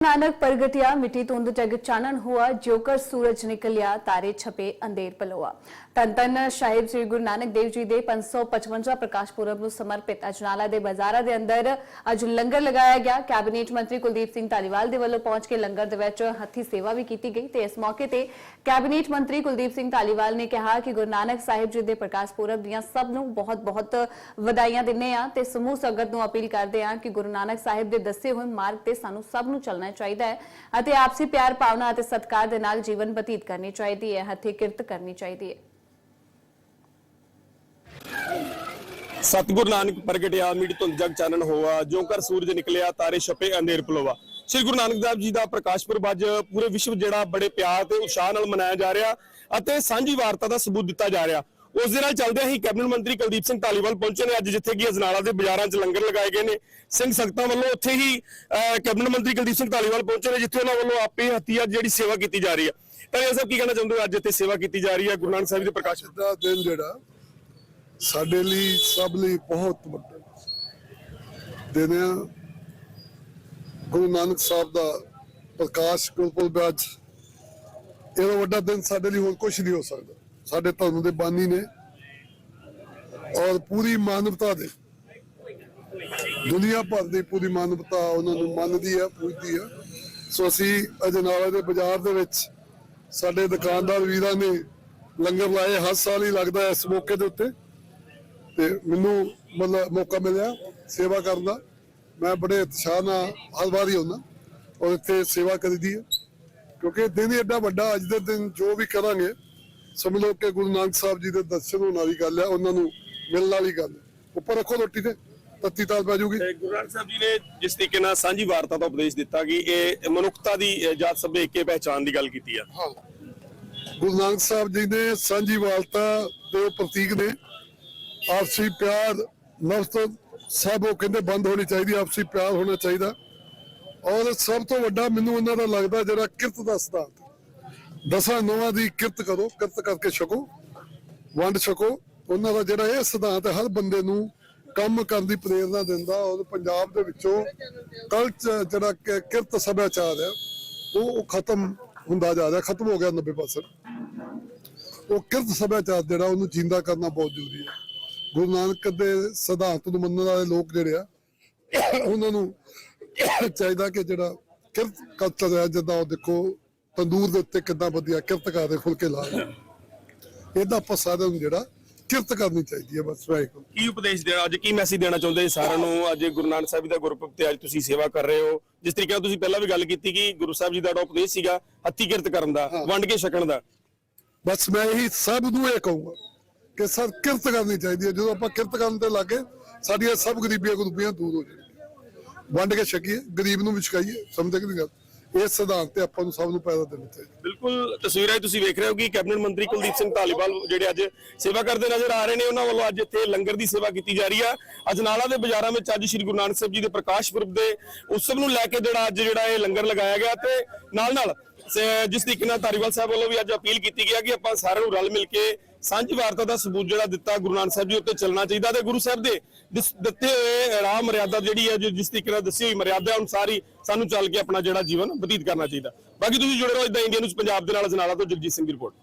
ਨਾਨਕ ਪ੍ਰਗਟਿਆ ਮਿੱਟੀ ਤੁੰਦ ਜਗ ਚਾਨਣ ਹੋਆ, ਜੋਕਰ ਸੂਰਜ ਨਿਕਲਿਆ, ਤਾਰੇ ਛਪੇ ਅੰਧੇਰ ਪਲੋਆ। ਤਨਤਨ ਸਾਹਿਬ ਸ੍ਰੀ ਗੁਰੂ ਨਾਨਕ ਦੇਵ ਜੀ ਦੇ 555 ਪ੍ਰਕਾਸ਼ ਪੁਰਬ ਨੂੰ ਸਮਰਪਿਤ ਅਜਨਾਲਾ ਦੇ ਬਾਜ਼ਾਰਾਂ ਦੇ ਅੰਦਰ ਅੱਜ ਲੰਗਰ ਲਗਾਇਆ ਗਿਆ। ਕੈਬਨਿਟ ਮੰਤਰੀ ਕੁਲਦੀਪ ਸਿੰਘ ਧਾਲੀਵਾਲ ਦੇ ਵੱਲੋਂ ਪਹੁੰਚ ਕੇ ਲੰਗਰ ਦੇ ਵਿੱਚ ਹੱਥੀ ਸੇਵਾ ਵੀ ਕੀਤੀ ਗਈ ਤੇ ਇਸ ਮੌਕੇ ਤੇ ਕੈਬਨਿਟ ਮੰਤਰੀ ਕੁਲਦੀਪ ਸਿੰਘ ਧਾਲੀਵਾਲ ਨੇ ਕਿਹਾ ਕਿ ਗੁਰੂ ਨਾਨਕ ਸਾਹਿਬ ਜੀ ਦੇ ਪ੍ਰਕਾਸ਼ ਪੁਰਬ ਦੀਆਂ ਸਭ ਨੂੰ ਬਹੁਤ-ਬਹੁਤ ਵਧਾਈਆਂ ਦਿੰਨੇ ਆ ਤੇ ਸਮੂਹ ਸੰਗਤ ਨੂੰ ਅਪੀਲ ਕਰਦੇ ਆ ਕਿ ਗੁਰੂ ਨਾਨਕ ਸਾਹਿਬ ਦੇ ਦੱਸੇ ਹੋਏ ਮਾਰਗ ਤੇ ਸਾਨੂੰ ਸਭ ਨੂੰ ਚੱਲਣਾ ਚਾਹੀਦਾ ਹੈ ਅਤੇ ਆਪਸੀ ਪਿਆਰ, ਭਾਵਨਾ ਅਤੇ ਸਤਿਕਾਰ ਦੇ ਨਾਲ ਜੀਵਨ ਬਤੀਤ ਕਰਨੀ ਚਾਹੀਦੀ ਹੈ, ਹੱਥੀ ਕਿਰਤ ਕਰਨੀ ਚਾਹੀਦੀ ਹੈ। ਸਤਿਗੁਰ ਨਾਨਕ ਪ੍ਰਗਟਿਆ ਮਿਟ ਧੁੰਦ ਜਗ ਚਾਨਣ ਹੋਆ ਜੋ ਕਰ ਸੂਰਜ ਨਿਕਲਿਆ, ਤਾਰੇ ਛਪੇ, ਅੰਧੇਰ ਪਲੋਵਾ ਸ੍ਰੀ ਗੁਰੂ ਨਾਨਕ ਦੇਵ ਜੀ ਦਾ ਪ੍ਰਕਾਸ਼ ਪੁਰਬ ਅੱਜ ਪੂਰੇ ਵਿਸ਼ਵ ਜਿਹੜਾ ਬੜੇ ਪਿਆਰ ਤੇ ਉਤਸ਼ਾਹ ਨਾਲ ਮਨਾਇਆ ਜਾ ਰਿਹਾ ਅਤੇ ਸਾਂਝੀ ਵਾਰਤਾ ਦਾ ਸਬੂਤ ਦਿੱਤਾ ਜਾ ਰਿਹਾ। ਉਸ ਦੇ ਨਾਲ ਚੱਲਦਿਆਂ ਹੀ ਕੈਬਨਿਟ ਮੰਤਰੀ ਕੁਲਦੀਪ ਸਿੰਘ ਧਾਲੀਵਾਲ ਪਹੁੰਚੇ ਨੇ ਅੱਜ ਜਿੱਥੇ ਕਿ ਅਜਨਾਲਾ ਦੇ ਬਾਜ਼ਾਰਾਂ 'ਚ ਲੰਗਰ ਲਗਾਏ ਗਏ ਨੇ। ਸਿੰਘ ਸੰਗਤਾਂ ਵੱਲੋਂ ਉੱਥੇ ਹੀ ਕੈਬਨਿਟ ਮੰਤਰੀ ਕੁਲਦੀਪ ਸਿੰਘ ਧਾਲੀਵਾਲ ਪਹੁੰਚੇ ਨੇ, ਜਿੱਥੇ ਉਹਨਾਂ ਵੱਲੋਂ ਆਪੇ ਹੱਥੀਂ ਜਿਹੜੀ ਸੇਵਾ ਕੀਤੀ ਜਾ ਰਹੀ ਹੈ। ਤਾਂ ਇਹ ਸਭ ਕੀ ਕਹਿਣਾ ਚਾਹੁੰਦੇ ਹੋ? ਅੱਜ ਇੱਥੇ ਸੇਵਾ ਕੀਤੀ ਜਾ ਰਹੀ ਹੈ, ਗੁਰੂ ਨਾਨਕ ਸਾਹਿਬ ਦੇ ਪ੍ਰਕਾਸ਼ ਦਾ ਦਿਨ ਜਿਹੜਾ, ਸਾਡੇ ਲਈ ਸਭ ਲਈ ਬਹੁਤ ਵੱਡਾ ਦਿਨ ਹੈ ਗੁਰੂ ਨਾਨਕ ਸਾਹਿਬ ਦਾ ਪ੍ਰਕਾਸ਼ ਗੁਰਪੁਰਬ ਅੱਜ, ਇਹਦਾ ਵੱਡਾ ਦਿਨ ਸਾਡੇ ਲਈ ਹੋਰ ਕੁਝ ਨਹੀਂ ਹੋ ਸਕਦਾ। ਸਾਡੇ ਧਰਮ ਦੇ ਬਾਨੀ ਨੇ ਔਰ ਪੂਰੀ ਮਾਨਵਤਾ ਦੇ। ਦੁਨੀਆ ਭਰ ਦੀ ਪੂਰੀ ਮਾਨਵਤਾ ਉਹਨਾਂ ਨੂੰ ਮੰਨਦੀ ਹੈ, ਪੂਜਦੀ ਹੈ। ਸੋ ਅਸੀਂ ਅਜਨਾਲਾ ਦੇ ਬਾਜ਼ਾਰ ਦੇ ਵਿੱਚ ਸਾਡੇ ਦੁਕਾਨਦਾਰ ਵੀਰਾਂ ਨੇ ਲੰਗਰ ਲਾਏ। ਹਰ ਸਾਲ ਹੀ ਲੱਗਦਾ ਇਸ ਮੌਕੇ ਦੇ ਉੱਤੇ। ਤੇ ਮੈਨੂੰ ਮਤਲਬ ਮੌਕਾ ਮਿਲਿਆ ਸੇਵਾ ਕਰਨ ਦਾ। ਮੈਂ ਬੜੇ ਉਤਸ਼ਾਹ ਨਾਲ ਹਰ ਵਾਰੀ ਆਉਂਦਾ ਔਰ ਇੱਥੇ ਸੇਵਾ ਕਰੀਦੀ ਹੈ। ਕਿਉਂਕਿ ਦਿਨ ਹੀ ਐਡਾ ਵੱਡਾ। ਅੱਜ ਦੇ ਦਿਨ ਜੋ ਵੀ ਕਰਾਂਗੇ ਸਮਝ ਕਿ ਗੁਰੂ ਨਾਨਕ ਸਾਹਿਬ ਜੀ ਦੇ ਦਰਸ਼ਨ ਹੋਣ ਵਾਲੀ ਗੱਲ ਹੈ ਉਹਨਾਂ ਨੂੰ ਮਿਲਣ ਵਾਲੀ ਗੱਲ ਉੱਪਰ ਰੱਖੋ ਰੋਟੀ ਤੇ ਤੱਤੀ ਤਾਲ ਪੈ ਜਾਊਗੀ ਤੇ ਗੁਰੂ ਨਾਨਕ ਸਾਹਿਬ ਜੀ ਨੇ ਜਿਸ ਤਰੀਕੇ ਨਾਲ ਸਾਂਝੀ ਵਾਰਤਾ ਦਾ ਉਪਦੇਸ਼ ਦਿੱਤਾ ਕਿ ਇਹ ਮਨੁੱਖਤਾ ਦੀ ਜਾਤ ਸਭੇ ਏਕੇ ਪਹਿਚਾਨ ਦੀ ਗੱਲ ਕੀਤੀ ਆ। ਹਾਂ। ਗੁਰੂ ਨਾਨਕ ਸਾਹਿਬ ਜੀ ਨੇ ਸਾਂਝੀ ਵਾਲਤਾ ਦੇ ਪ੍ਰਤੀਕ ਨੇ। ਆਪਸੀ ਪਿਆਰ ਨਫ਼ਰਤ ਸਭ ਉਹ ਕਹਿੰਦੇ ਬੰਦ ਹੋਣੀ ਚਾਹੀਦੀ ਆਪਸੀ ਪਿਆਰ ਹੋਣਾ ਚਾਹੀਦਾ। ਔਰ ਸਭ ਤੋਂ ਵੱਡਾ ਮੈਨੂੰ ਉਹਨਾਂ ਦਾ ਲੱਗਦਾ ਜਿਹੜਾ ਕਿਰਤ ਦਾ ਸਿਧਾਂਤ ਦਸਾਂ ਨੋਆਂ ਦੀ ਕਿਰਤ ਕਰੋ, ਕਿਰਤ ਕਰਕੇ ਛਕੋ, ਵੰਡ ਛਕੋ। ਉਹਨਾਂ ਦਾ ਜਿਹੜਾ ਇਹ ਸਿਧਾਂਤ ਹਰ ਬੰਦੇ ਨੂੰ ਕੰਮ ਕਰਨ ਦੀ ਪ੍ਰੇਰਣਾ ਦਿੰਦਾ ਔਰ ਪੰਜਾਬ ਦੇ ਵਿੱਚੋਂ ਕਲਚ ਜਿਹੜਾ ਕਿਰਤ ਸੱਭਿਆਚਾਰ ਹੈ, ਉਹ ਖਤਮ ਹੁੰਦਾ ਜਾ ਰਿਹਾ, ਖਤਮ ਹੋ ਗਿਆ 90% ਉਹ ਕਿਰਤ ਸਭਿਆਚਾਰ ਜਿਹੜਾ, ਉਹਨੂੰ ਜਿੰਦਾ ਕਰਨਾ ਬਹੁਤ ਜ਼ਰੂਰੀ ਹੈ। ਗੁਰੂ ਨਾਨਕ ਦੇ ਸਿਧਾਂਤ ਨੂੰ ਮੰਨਣ ਵਾਲੇ ਲੋਕ ਜਿਹੜੇ ਆ, ਉਹਨਾਂ ਨੂੰ ਚਾਹੀਦਾ ਕਿ ਜਿਹੜਾ ਕਿਰਤ ਕਲਚਰ ਹੈ, ਜਿੱਦਾਂ ਉਹ ਦੇਖੋ ਤੰਦੂਰ ਦੇ ਉੱਤੇ ਕਿੱਦਾਂ ਵਧੀਆ ਕਿਰਤ ਕਰਦੇ ਫੁਲਕੇ ਲਾ ਰਹੇ। ਇਹਦਾ ਆਪਾਂ ਸਾਰਿਆਂ ਨੂੰ ਜਿਹੜਾ ਕਿਰਤ ਕਰਨੀ ਚਾਹੀਦੀ ਹੈ ਬਸ ਵਾਹਿਗੁਰੂ। ਕੀ ਉਪਦੇਸ਼ ਦੇਣਾ ਅੱਜ ਕੀ ਮੈਸੇਜ ਦੇਣਾ ਚਾਹੁੰਦੇ ਸਾਰਿਆਂ ਨੂੰ? ਅੱਜ ਗੁਰੂ ਨਾਨਕ ਸਾਹਿਬ ਜੀ ਦਾ ਗੁਰਪੁਰਬ ਤੇ ਅੱਜ ਤੁਸੀਂ ਸੇਵਾ ਕਰ ਰਹੇ ਹੋ। ਜਿਸ ਤਰੀਕੇ ਨਾਲ ਤੁਸੀਂ ਪਹਿਲਾਂ ਵੀ ਗੱਲ ਕੀਤੀ ਕਿ ਗੁਰੂ ਸਾਹਿਬ ਜੀ ਦਾ ਜਿਹੜਾ ਉਪਦੇਸ਼ ਸੀਗਾ ਹੱਥੀ ਕਿਰਤ ਕਰਨ ਦਾ ਵੰਡ ਕੇ ਛਕਣ ਦਾ। ਬਸ ਮੈਂ ਇਹੀ ਸਭ ਨੂੰ ਇਹ ਕਹੂੰਗਾ ਕਿ ਸਰ ਕਿਰਤ ਕਰਨੀ ਚਾਹੀਦੀ ਹੈ। ਜਦੋਂ ਆਪਾਂ ਕਿਰਤ ਕਰਨ ਤੇ ਲੱਗੇ ਸਾਡੀਆਂ ਸਭ ਗਰੀਬੀਆਂ ਗਰੂਪੀਆਂ ਦੂਰ ਹੋ ਜਾਣਗੀਆਂ। ਵੰਡ ਕੇ ਛਕੀਏ ਗਰੀਬ ਨੂੰ ਵੀ ਛਕਾਈਏ ਸਮਝ ਕਿ ਗੱਲ? ਇਸ ਸਿਧਾਂਤ ਤੇ ਆਪਾਂ ਨੂੰ ਸਭ ਨੂੰ ਪੈਦਾ ਦੇਣਾ ਚਾਹੀਦਾ। ਬਿਲਕੁਲ, ਤਸਵੀਰਾਂ 'ਚ ਤੁਸੀਂ ਵੇਖ ਰਹੇ ਹੋ ਕਿ ਕੈਬਨਿਟ ਮੰਤਰੀ ਕੁਲਦੀਪ ਸਿੰਘ ਧਾਲੀਵਾਲ ਜਿਹੜੇ ਅੱਜ ਸੇਵਾ ਕਰਦੇ ਨਜ਼ਰ ਆ ਰਹੇ ਨੇ, ਉਹਨਾਂ ਵੱਲੋਂ ਅੱਜ ਇੱਥੇ ਲੰਗਰ ਦੀ ਸੇਵਾ ਕੀਤੀ ਜਾ ਰਹੀ ਆ। ਅਜਨਾਲਾ ਦੇ ਬਾਜ਼ਾਰਾਂ ਵਿੱਚ ਅੱਜ ਸ੍ਰੀ ਗੁਰੂ ਨਾਨਕ ਸਾਹਿਬ ਜੀ ਦੇ ਪ੍ਰਕਾਸ਼ ਪੁਰਬ ਦੇ ਉਤਸਵ ਨੂੰ ਲੈ ਕੇ ਜਿਹੜਾ ਅੱਜ ਜਿਹੜਾ ਇਹ ਲੰਗਰ ਲਗਾਇਆ ਗਿਆ ਤੇ ਨਾਲ ਨਾਲ ਜਿਸ ਤਰੀਕੇ ਨਾਲ ਧਾਰੀਵਾਲ ਸਾਹਿਬ ਵੱਲੋਂ ਵੀ ਅੱਜ ਅਪੀਲ ਕੀਤੀ ਗਿਆ ਕਿ ਆਪਾਂ ਸਾਰਿਆਂ ਨੂੰ ਰਲ ਮਿਲ ਕੇ ਸਾਂਝੀ ਵਾਰਤਾ ਦਾ ਸਬੂਤ ਜਿਹੜਾ ਦਿੱਤਾ ਗੁਰੂ ਨਾਨਕ ਸਾਹਿਬ ਜੀ ਉੱਤੇ ਚੱਲਣਾ ਚਾਹੀਦਾ ਤੇ ਗੁਰੂ ਸਾਹਿਬ ਦੇ ਦਿੱਤੇ ਹੋਏ ਰਾਹ ਮਰਿਆਦਾ ਜਿਹੜੀ ਹੈ ਜਿਸ ਤਰੀਕੇ ਨਾਲ ਦੱਸੀ ਹੋਈ ਮਰਿਆਦਾ ਅਨੁਸਾਰ ਹੀ ਸਾਨੂੰ ਚੱਲ ਕੇ ਆਪਣਾ ਜਿਹੜਾ ਜੀਵਨ ਬਤੀਤ ਕਰਨਾ ਚਾਹੀਦਾ। ਬਾਕੀ ਤੁਸੀਂ ਜੁੜੇ ਰਹੋ ਇਦਾਂ ਇੰਡੀਆ ਨਿਊਜ਼ ਪੰਜਾਬ ਦੇ ਨਾਲ ਅਜਨਾਲਾ ਤੋਂ ਜਗਜੀਤ ਸਿੰਘ ਦੀ ਰਿਪੋਰਟ।